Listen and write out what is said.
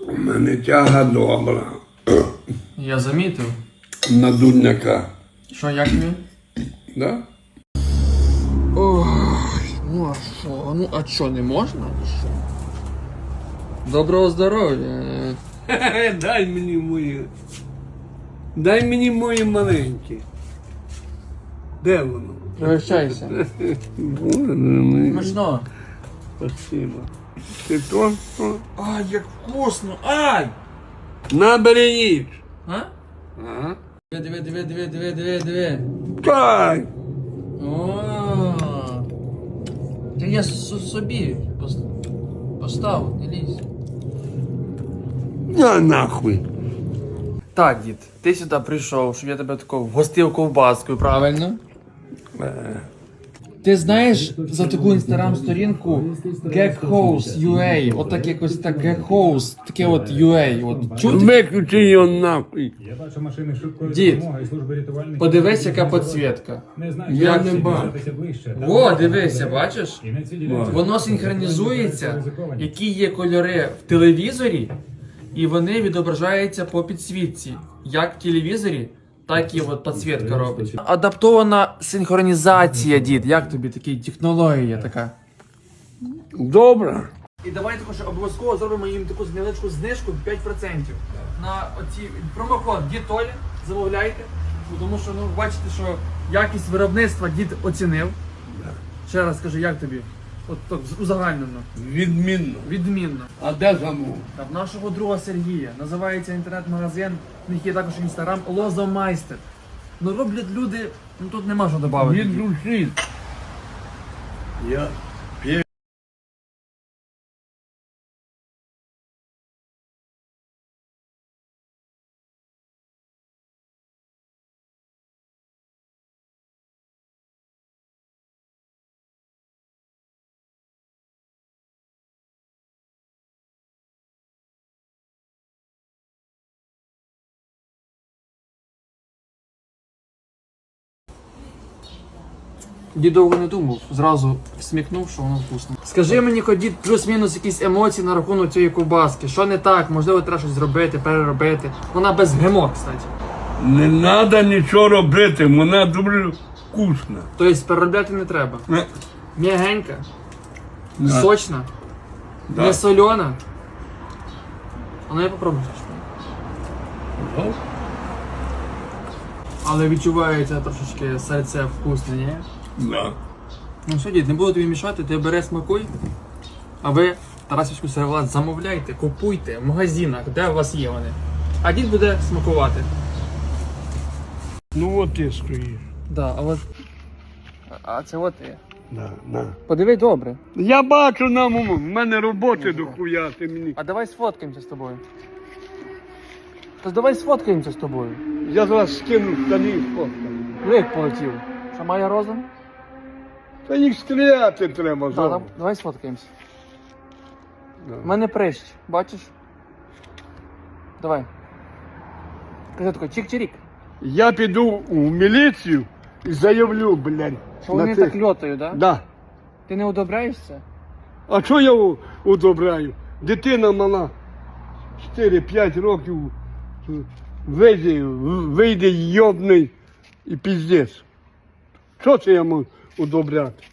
У мене тяга добра Я замітив. на дурняка. Що, як він? Да? Ой, ну а що? Ну а що, не можна? Що? Доброго здоров'я. Дай мені моє. Дай мені моє маленьке. Де воно? Пригощайся. Боже мій, Смачно. Спасибо. Ти то? то? Ай, як вкусно! Ай! Набери їж. А? Ага. Диви, диви, диви, диви, диви, диви, диви. Дай. О. Та я с- собі пос- поставив, не лізь. На нахуй. Так, дід, ти сюди прийшов, щоб я тебе тако вгостив ковбаскою, правильно? Ти знаєш за таку інстаграм-сторінку Geckhouse.ua, отак якось так Geckhouse, таке от UA, от чути? Виключи його нахуй. Я бачу машини швидкої Дід, допомоги і служби рятувальників. Подивись, яка підсвітка. Не знаю, Я як не ще бачу. дістатися ближче. Там О, багато дивися, людей. бачиш? І на цій ділянці Воно синхронізується, які є кольори в телевізорі, і вони відображаються по підсвітці, як в телевізорі, так і от підсвітка робить. Адаптована синхронізація, дід. Як тобі такі технологія така? Добре. І давайте також обов'язково зробимо їм таку невеличку знижку 5% на оці промокод Дід Толя. Замовляйте. Тому що ну бачите, що якість виробництва дід оцінив. Ще раз скажи, як тобі? От так узагальнено. Відмінно. Відмінно. А де замов? Та в нашого друга Сергія називається інтернет-магазин, в них є також інстаграм Лозомайстер. Ну роблять люди, ну тут нема що додати. Від душі. Я Дід довго не думав, зразу смікнув, що воно вкусно. Скажи мені, дід, плюс-мінус якісь емоції на рахунок цієї ковбаски. Що не так? Можливо, треба щось зробити, переробити. Вона без ГМО, кстати. Не треба нічого робити, вона дуже вкусна. Тобто переробляти не треба. Не. М'ягенька, Да. сочна, Да. не солена. А ну я попробую. Але відчувається трошечки серце вкусне, ні? Да. Ну все, дід, не буду тобі мішати, ти бери смакуй. А ви Тарасівську сервелат замовляйте, купуйте в магазинах, де у вас є вони. А дід буде смакувати. Ну от ти стоїш. Да, а от. А це от ти. Да, да. Подивись добре. Я бачу нам у в мене роботи дохуя, ти мені. А давай сфоткаємося з тобою. Та давай сфоткаємося з тобою. Я зараз скину штани і фоткаю. Лик полетів. Що має розум? Та їх стріляти треба Так, знову. давай сфоткаємося. Да. У мене прищ, бачиш? Давай. Кажи тако, чик-чирік. Я піду в міліцію і заявлю, блядь. Що вони цих- так льотають, да? Да. Ти не одобряєшся? А що я у- удобряю? Дитина мала 4-5 років вийде, вийде йобний і піздець. Що це я можу удобряти?